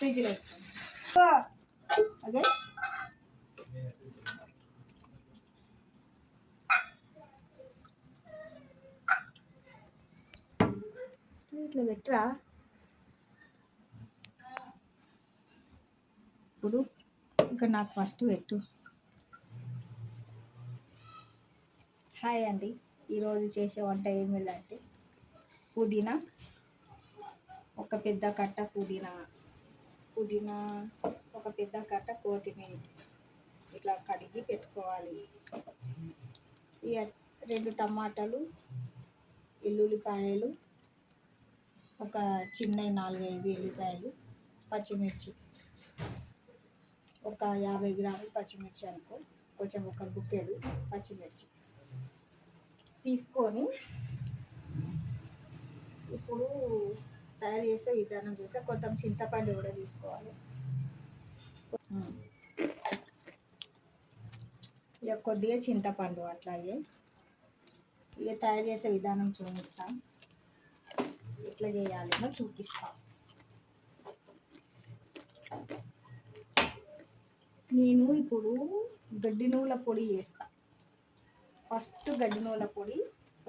ఫ్రిడ్జ్లో వేస్తాను అదే ఇట్లా పెట్టరా ఇప్పుడు ఇంకా నాకు ఫస్ట్ పెట్టు హాయ్ అండి ఈరోజు చేసే వంట ఏమిటంటే పుదీనా ఒక పెద్ద కట్ట పుదీనా పుదీనా ఒక పెద్ద కట్ట కొత్తిమీర ఇట్లా కడిగి పెట్టుకోవాలి. ఇక రెండు టమాటాలు ఎల్లుల్లిపాయలు ఒక చిన్న నాలుగైదు ఎల్లిపాయలు పచ్చిమిర్చి. ఒక యాభై గ్రాములు పచ్చిమిర్చి అనుకో కొంచెం ఒక గుప్పెడు పచ్చిమిర్చి తీసుకొని ఇప్పుడు తయారు చేసే విధానం చూస్తే కొంచెం చింతపండు కూడా తీసుకోవాలి. ఇక కొద్దిగా చింతపండు అట్లాగే. ఇక తయారు చేసే విధానం చూపిస్తాం. ఎట్లా చేయాలేమో చూపిస్తాం. నేను ఇప్పుడు గడ్డి నువ్వుల పొడి చేస్తా. ఫస్ట్ గడ్డి నువ్వుల పొడి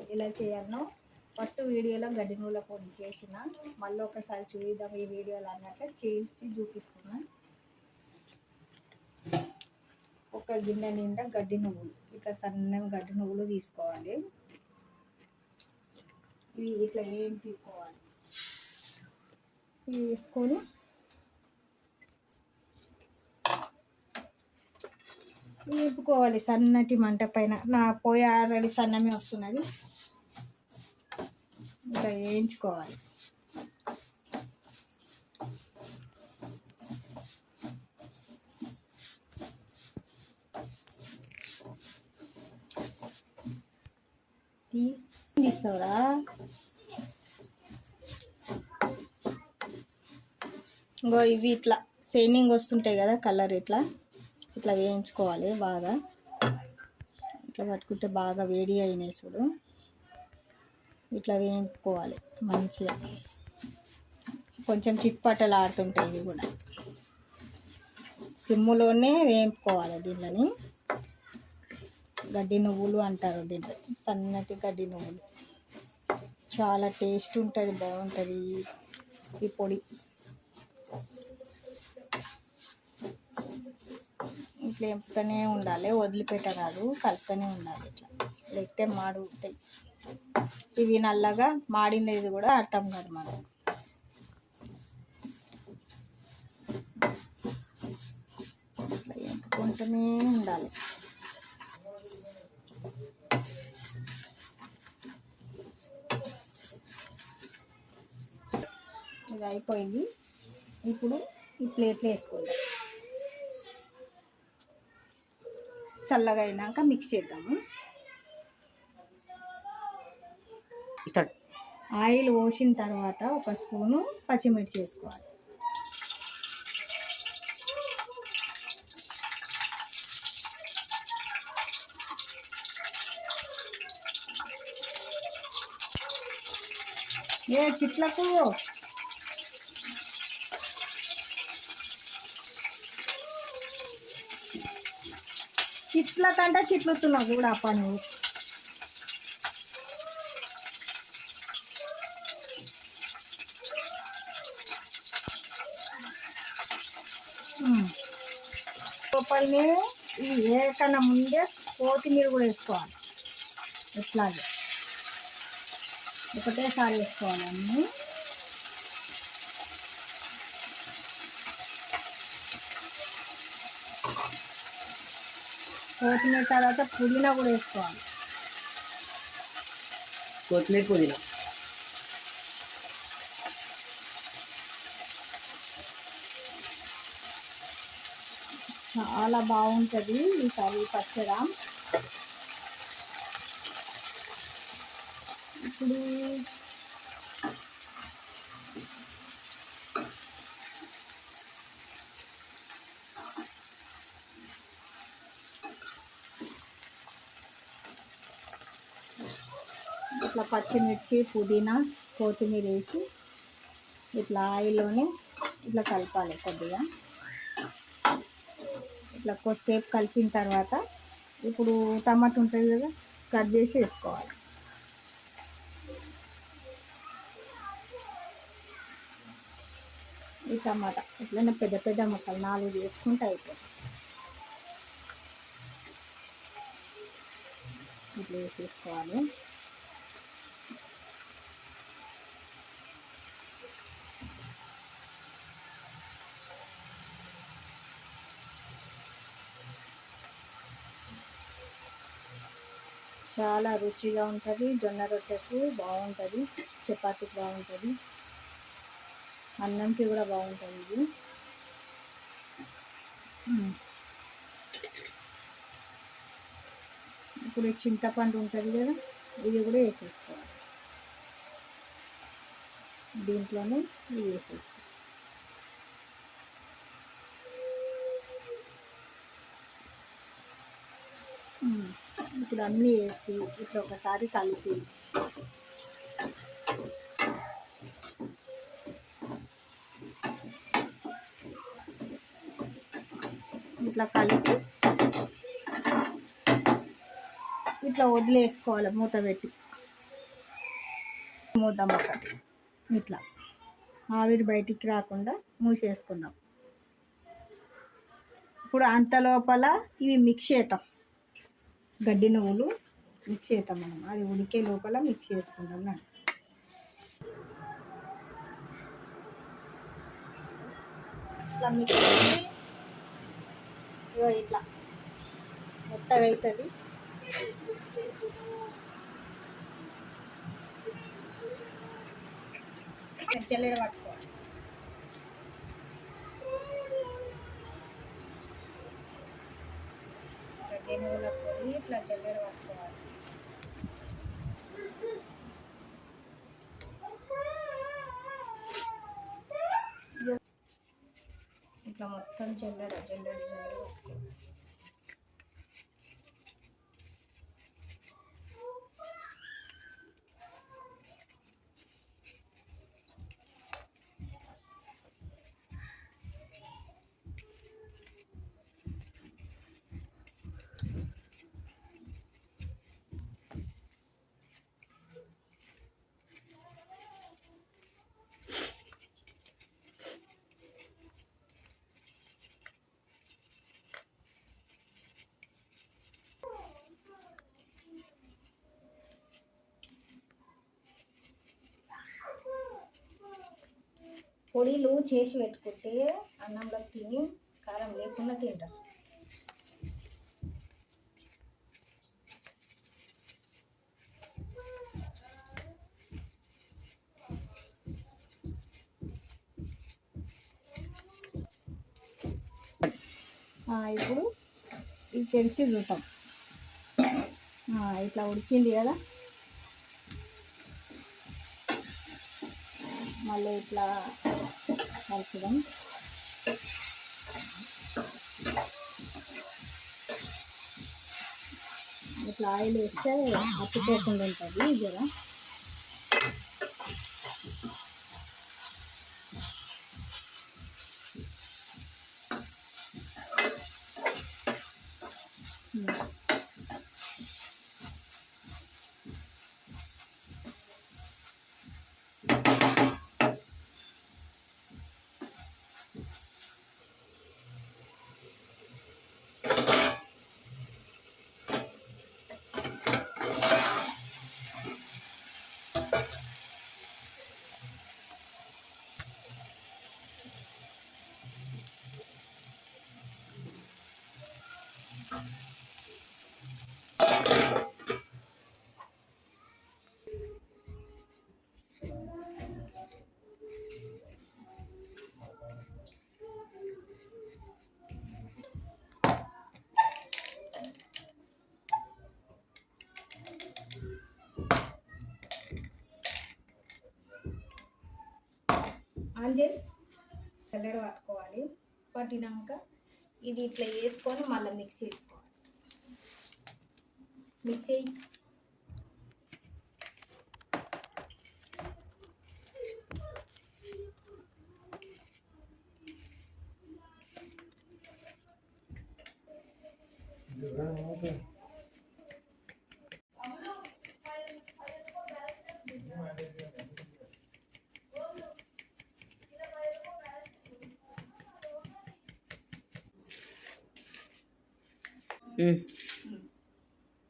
ఎలా చేయాలనో ఫస్ట్ వీడియోలో గడ్డి నూల పొడి చేసిన. మళ్ళీ ఒకసారి చూద్దాం ఈ వీడియోలో అన్నట్టు చేసి చూపిస్తున్నా. ఒక గిన్నె నిండా గడ్డి నువ్వులు. ఇట్లా సన్నం గడ్డి నువ్వులు తీసుకోవాలి. ఇవి ఇట్లా ఏం తీసుకోవాలి? ఇవి వేసుకొని వేపుకోవాలి సన్నటి మంట పైన. నా పోయి ఆల్రెడీ సన్నమే వస్తున్నది. ఇంకా వేయించుకోవాలి. తీ తీస్తావురా ఇంకో ఇవి ఇట్లా షైనింగ్ వస్తుంటాయి కదా కలర్ ఇట్లా ఇట్లా వేయించుకోవాలి బాగా. ఇట్లా పట్టుకుంటే బాగా వేడి అయినాయి చూడు. ఇట్లా వేయించుకోవాలి మంచిగా. కొంచెం చిట్పట్టలు ఆడుతుంటాయి ఇవి కూడా. సిమ్ములోనే వేయించుకోవాలి దీనిని. గడ్డి నువ్వులు అంటారు దీంట్లో సన్నటి గడ్డి నువ్వులు. చాలా టేస్ట్ ఉంటుంది బాగుంటుంది ఈ- ఈ పొడి. ఇట్లా ఎంపుతూనే ఉండాలి వదిలిపెట్టరాదు కలుపుతూనే ఉండాలి ఇట్లా. లేకపోతే మాడుతాయి ఇవి నల్లగా మాడినది కూడా అర్థం కాదు మనకు ఎంపుకుంటూనే ఉండాలి. ఇది అయిపోయింది. ఇప్పుడు ఈ ప్లేట్లు వేసుకోవాలి చల్లగా అయినాక మిక్స్ చేద్దాము. ఆయిల్ పోసిన తర్వాత ఒక స్పూను పచ్చిమిర్చి వేసుకోవాలి. ఏ చిట్లకు? చిట్లకంటే చిట్లుతున్నావు కూడా అప్ప నువ్వు. లోపలనే ఈ ఏకన్నా ముందే కొత్తిమీర కూడా వేసుకోవాలి. ఇట్లాగే. ఒకటేసారి వేసుకోవాలి అన్నీ. కొత్తిమీర తర్వాత పుదీనా కూడా వేసుకోవాలి. కొత్తిమీర పుదీనా. చాలా బాగుంటుంది ఈ కర్రీ పచ్చడా. ఇప్పుడు ఇట్లా పచ్చిమిర్చి పుదీనా కొత్తిమీర వేసి ఇట్లా ఆయిల్లోనే ఇట్లా కలపాలి కొద్దిగా. ఇట్లా కొద్దిసేపు కలిపిన తర్వాత ఇప్పుడు టమాటా ఉంటుంది కదా కట్ చేసి వేసుకోవాలి. ఈ టమాటా ఇట్లనే పెద్ద పెద్ద ముక్కలు నాలుగు వేసుకుంటే అయిపోతుంది. ఇట్లా వేసేసుకోవాలి. చాలా రుచిగా ఉంటుంది. జొన్న రొట్టెకు బాగుంటుంది. చపాతీకి బాగుంటుంది. అన్నంకి కూడా బాగుంటుంది ఇది. ఇప్పుడు చింతపండు ఉంటుంది కదా ఇది కూడా వేసేసుకోవాలి. దీంట్లోనే ఇది వేసేసుకోవాలి. మ్మ్. ఇప్పుడు అన్నీ వేసి ఇట్లా ఒకసారి కలిపి. ఇట్లా కలిపి ఇట్లా వదిలేసుకోవాలి మూత పెట్టి. మూద్దాం ఒకటి ఇట్లా. ఆవిరి బయటికి రాకుండా మూసేసుకుందాం. ఇప్పుడు అంత లోపల ఇవి మిక్స్ చేద్దాం. గడ్డి నువ్వులు మిక్స్ చేద్దాం మనం. అది ఉడికే లోపల మిక్స్ చేసుకుందాం నా ఇట్లా మిక్స్ చేసి ఇగో ఇట్లా మెత్తగా అవుతుంది చెల్లెడ పట్టు గడ్డి నువ్వుల పొడి ఇట్లా జల్లెడ పట్టుకోవాలి ఇట్లా మొత్తం జల్లెడ జల్లెడ జల్లెడ పట్టుకోవాలి పొడిలు చేసి పెట్టుకుంటే అన్నంలో తిని కారం లేకుండా తింటారు. ఇప్పుడు ఇది తెలిసి చూద్దాం. ఇట్లా ఉడికింది కదా. మళ్ళీ ఇట్లా కలుపుదాం ఇట్లా ఆయిల్ వేస్తే అట్టుకోకుండా ఉంటుంది జర ఆన్ చేయి పట్టుకోవాలి. పట్టినాక ఇది ఇట్లా వేసుకొని మళ్ళీ మిక్స్ చేసుకోవాలి. మిక్స్ చేయి.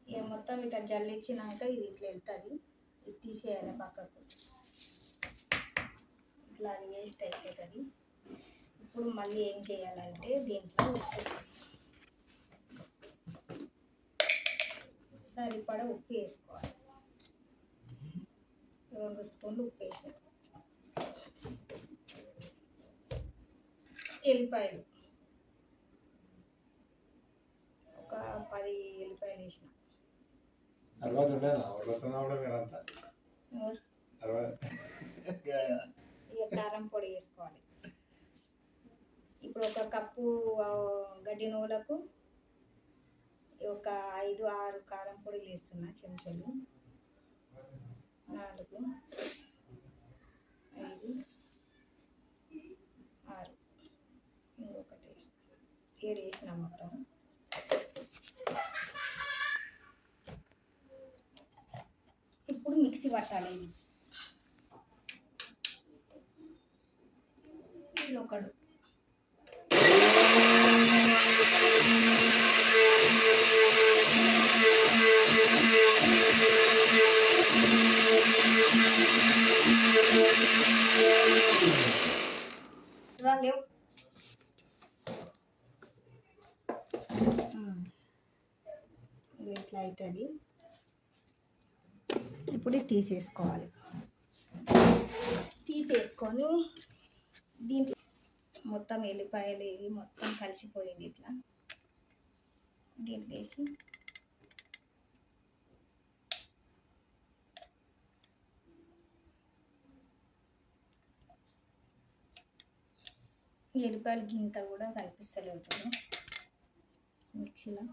ఇక మొత్తం ఇట్లా జల్లిచ్చినాక ఇది ఇట్లా వెళ్తుంది. ఇది తీసేయాలి పక్కకు. ఇట్లా అది వేస్ట్ అయిపోతుంది. ఇప్పుడు మళ్ళీ ఏం చేయాలంటే దీంట్లో ఉప్పు. సరిపడా ఉప్పు వేసుకోవాలి. రెండు స్పూన్లు ఉప్పు వేసిన. ఎల్లిపాయలు ఒక వేసిన అలవాటు ఉండేనా కూడా మీరంతా. ఇక కారం పొడి వేసుకోవాలి. ఇప్పుడు ఒక కప్పు గడ్డి నువ్వులకు ఒక ఐదు ఆరు కారం పొడిలు వేస్తున్నా చెంచాలు. నాలుగు ఐదు ఆరు. ఇంకొకటి వేసిన ఏడు వేసిన మొత్తం. ఇప్పుడు మిక్సీ పట్టాలి ఇది ఇది ఒకడు రా లేవు ఉమ్. ఇది ఇట్లా అవుతుంది ఇప్పుడు తీసేసుకోవాలి. తీసేసుకొని దీంట్లో మొత్తం ఎల్లిపాయలు ఇవి మొత్తం కలిసిపోయింది ఇట్లా. దీంట్లో వేసి ఎల్లిపాయలు గింత కూడా కనిపిస్తలేదు మిక్సీలో.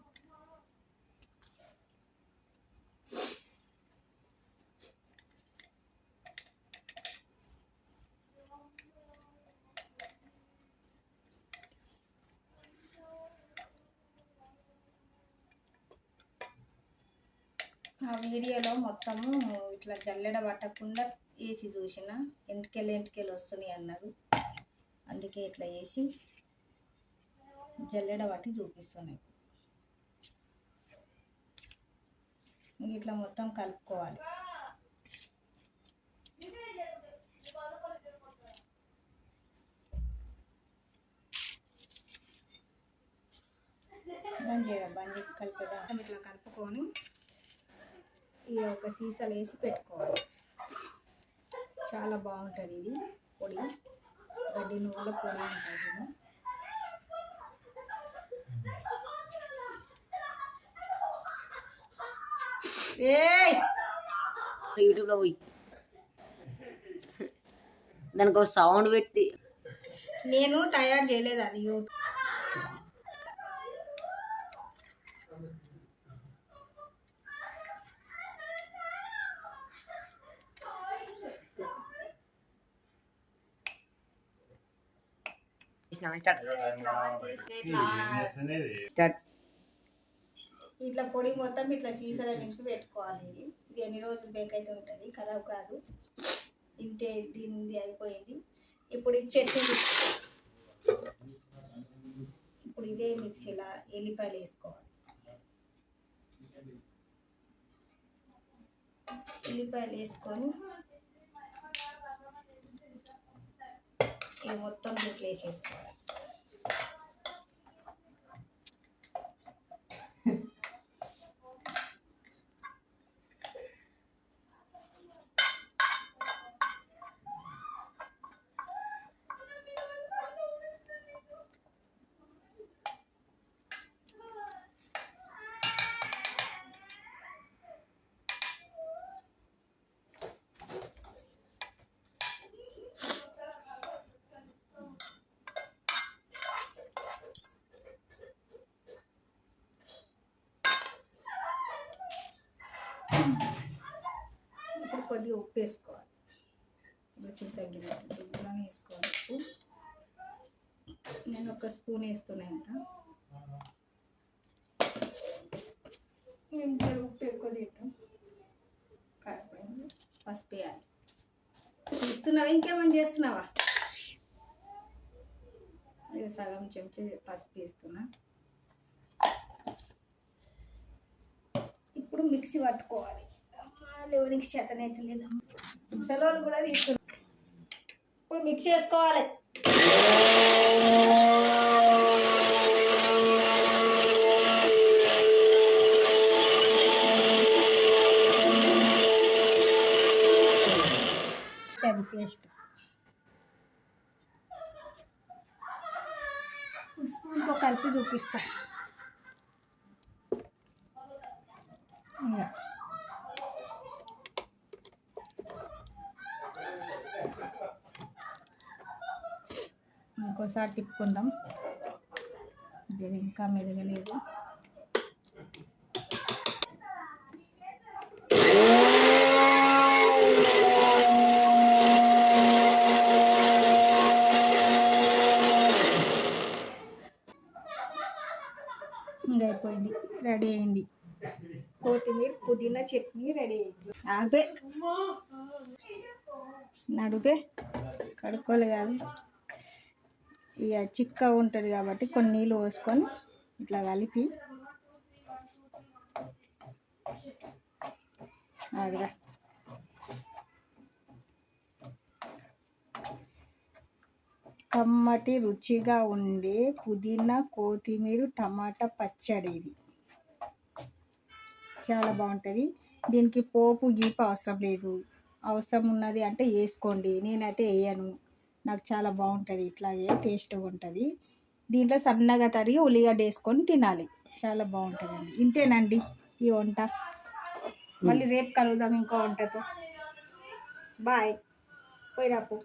ఆ వీడియోలో మొత్తము ఇట్లా జల్లెడ పట్టకుండా వేసి చూసిన. ఎంటికెళ్ళి ఎంటికెళ్ళి వస్తున్నాయి అన్నారు. అందుకే ఇట్లా వేసి జల్లెడ పట్టి చూపిస్తున్నాయి. ఇట్లా మొత్తం కలుపుకోవాలి. బంద్ చేయరా బంద్ చేసి కలిపేద్దాం ఇట్లా కలుపుకొని ఈ ఒక సీసాలు వేసి పెట్టుకోవాలి. చాలా బాగుంటుంది ఇది పొడి. గడ్డి నువ్వుల పొడి ఉంటుంది యూట్యూబ్లో పోయి. దానికి ఒక సౌండ్ పెట్టి. నేను తయారు చేయలేదు అది యూట్యూబ్. స్టార్ట్ ఇట్లా స్టార్ట్ ఇట్లా పొడి మొత్తం ఇట్లా సీసాలు నింపి పెట్టుకోవాలి. ఇది ఇది ఎన్ని రోజులు బేక్ అయితే ఉంటుంది? ఖరాబ్ కాదు. ఇంతే దీనిది అయిపోయింది. ఇప్పుడు ఇది. చట్నీ ఇప్పుడు ఇదే మిక్సీలో ఎల్లిపాయలు వేసుకోవాలి. ఎల్లిపాయలు వేసుకొని ఇది మొత్తం దీంట్లో వేసేసుకోవాలి ఇప్పుడు కొద్దిగా ఉప్పు వేసుకోవాలి. రుచికి తగ్గినట్టు ఉప్పులను వేసుకోవాలి. ఉప్పు నేను ఒక స్పూన్ వేస్తున్నా ఇంత ఇంకా ఉప్పు ఎక్కువ తింటాం. కాకపోయింది పసుపు వేయాలి. ఇస్తున్నావా ఇంకేమైనా చేస్తున్నావా? సగం చెంచా పసుపు వేస్తున్నా. ఇప్పుడు మిక్సీ పట్టుకోవాలి. వాళ్ళు ఎవరికి చేతనైతే లేదమ్మా సెలవులు కూడా తీసుకున్నాం. ఇప్పుడు మిక్స్ చేసుకోవాలి. అది పేస్ట్ స్పూన్తో కలిపి చూపిస్తా. ఇంకోసారి తిప్పుకుందాం. ఇది ఇంకా మెదగలేదు. ఇంకా అయిపోయింది. రెడీ అయింది. కొత్తిమీర పుదీనా చట్నీ రెడీ అయింది. ఆపే. నడుపే. కడుక్కోలే కాదు. ఇక చిక్కగా ఉంటుంది కాబట్టి కొన్ని నీళ్ళు పోసుకొని ఇట్లా కలిపి ఆగురా కమ్మటి రుచిగా ఉండే పుదీనా కొత్తిమీర టమాటా పచ్చడి ఇది. చాలా బాగుంటుంది. దీనికి పోపు గీపు అవసరం లేదు. అవసరం ఉన్నది అంటే వేసుకోండి. నేనైతే వేయను. నాకు చాలా బాగుంటుంది ఇట్లాగే టేస్ట్గా ఉంటుంది. దీంట్లో సన్నగా తరిగి ఉల్లిగడ్డ వేసుకొని తినాలి. చాలా బాగుంటుందండి. ఇంతేనండి ఈ వంట. మళ్ళీ రేపు కలుగుదాం ఇంకో వంటతో. బాయ్. పోయి రాపు.